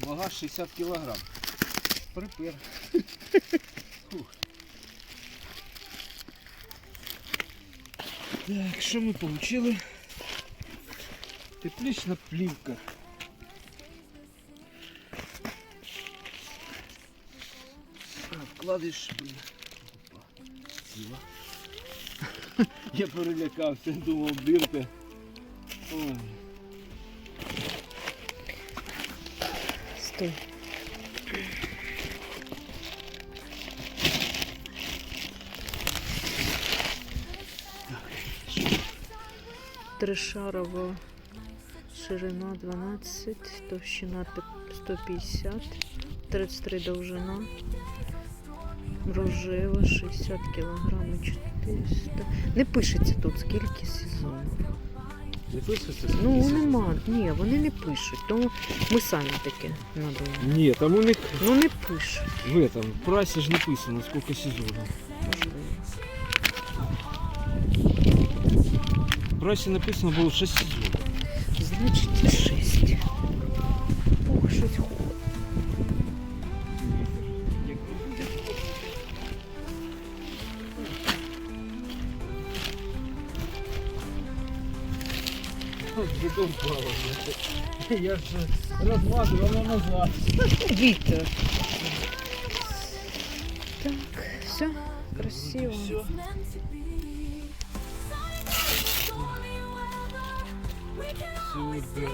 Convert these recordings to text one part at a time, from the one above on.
Вага 60 кілограм. Припер. Так, що ми отримали? Теплична плівка. Вкладиш, блін. Опа. Сіла. Я перелякався, думав. Ой. Стой. Тришарова ширина 12, товщина пи- 150, 33 довжина, рожева 60 кг 400. Не пишеться тут скільки сезонів. Не пишеться? Ну нема, ні, вони не пишуть, тому ми самі таке надумали. Ні, там у них Ну не пишуть. в этом в прайсе ж написано, сколько сезонов. Можливо. В прайсе написано було 6 сезонів. Значить, шість. Ох, щось холодно. Задовбало. Я ж розмазую, воно назад. Вітер. Так, все, красиво. Все. Сюда.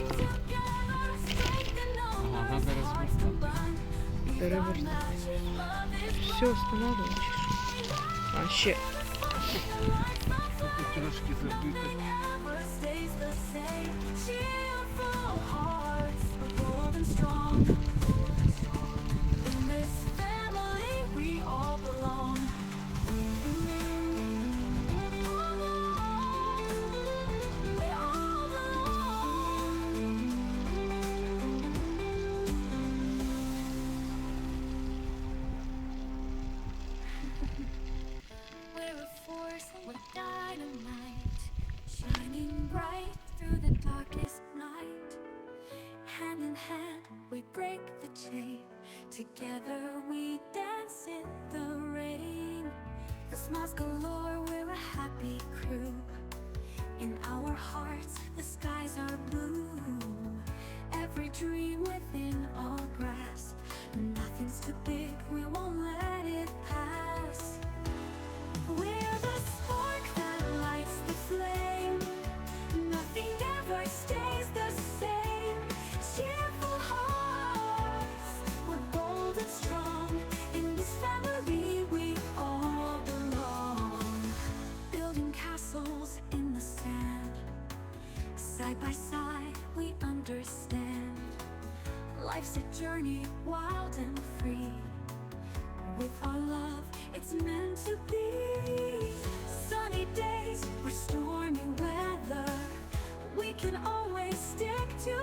Ага, надо развернуть. Перевертай. Все, останавливаешь. А ще. Тут трошки забито. We're Galore, we're a happy crew. In our hearts, the skies are blue. Every dream Castles in the sand. Side by side, we understand. Life's a journey, wild and free. With our love, it's meant to be. Sunny days or stormy weather, we can always stick together.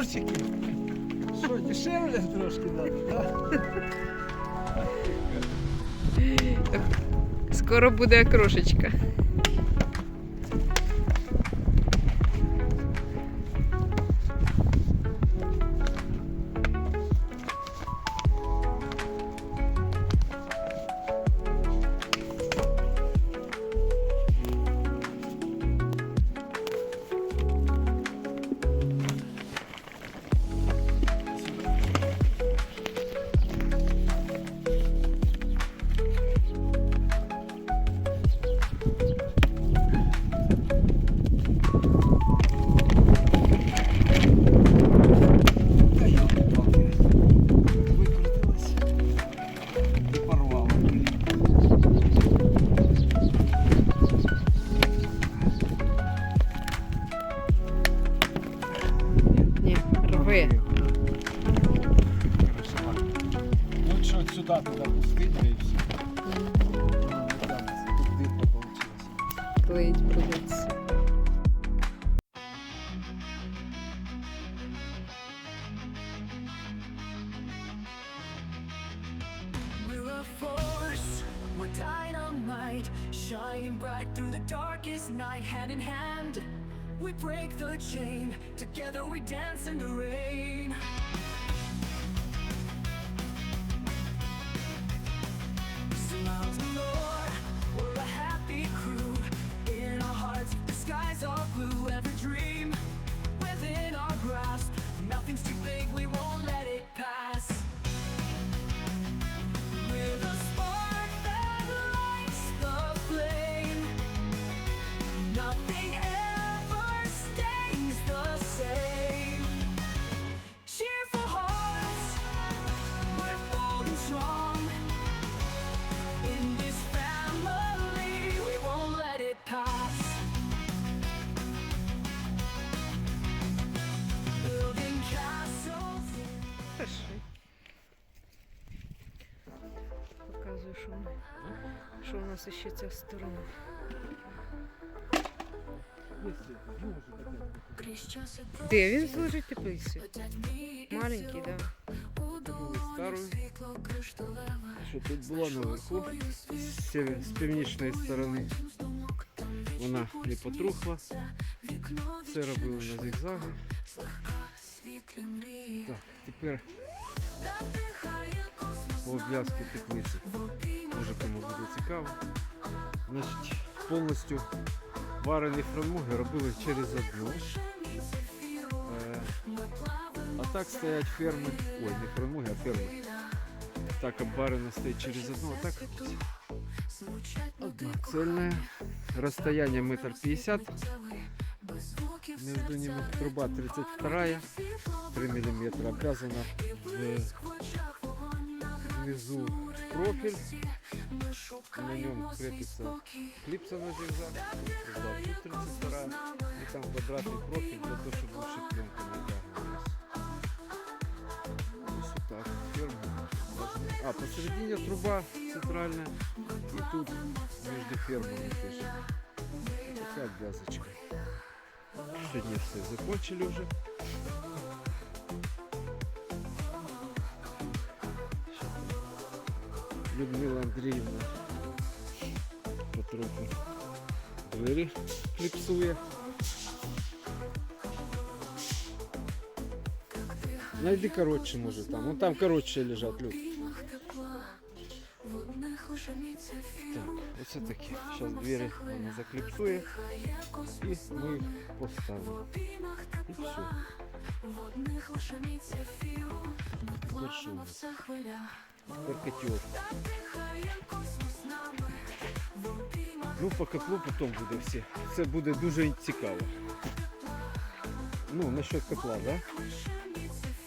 Огурчики? Що, дешевле трошки надо, да? Скоро буде окрошечка. Клеїть придеться. We're a force, we're dynamite, shining bright through the darkest night, hand in hand. We break the chain, together we dance in the rain. нас ще ця сторона. Де він служить теплиці? Маленький, так. Да. Стару, що тут було наверху, з, север- з північної сторони. Вона не потрухла. Все робили на зигзаги. Так, тепер по обв'язку теплиці. Може кому буде цікаво. Значить, повністю варені фрамуги робили через одну. Е, а так стоять ферми. Ой, не фрамуги, а ферми. Так обварено стоит через одну, а так цельная. Расстояние метр пятьдесят. Между ними труба 32, 3 миллиметра. Обвязана внизу профиль. На нем крепится клипса на зигзаг. Труба тут 32. И там квадратный профиль для того, чтобы лучше пленка натягивалась. Ось так. Ферма. должна- А, посередине труба центральная. И тут между фермами тоже. Такая обвязочка. Сегодня все закончили уже. Людмила Андреевна потроху двері кліпсує. Найди коротше, може там. Ну там коротше лежать люди. Так, оце такі. Зараз двері вона закліпсує і ми їх поставимо. І все. Тепер що у нас? Тепер Котел. Ну, по котлу потім буде все. Це буде дуже цікаво. Ну, насчет котла, да?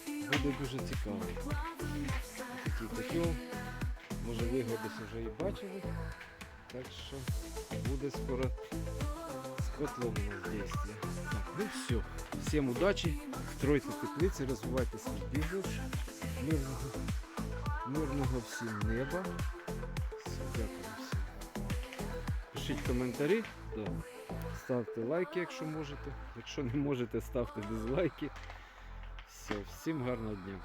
Буде дуже цікаво. Такий котел. Може ви вже і бачили. Так що буде скоро з котлом у нас. Так, ну все. Всім удачі, стройте теплиці, розвивайте свій бізнес. Мирного, мирного всім неба. Дякую всім. Пишіть коментарі, ставте лайки, якщо можете. Якщо не можете, ставте дизлайки. Все, всім гарного дня.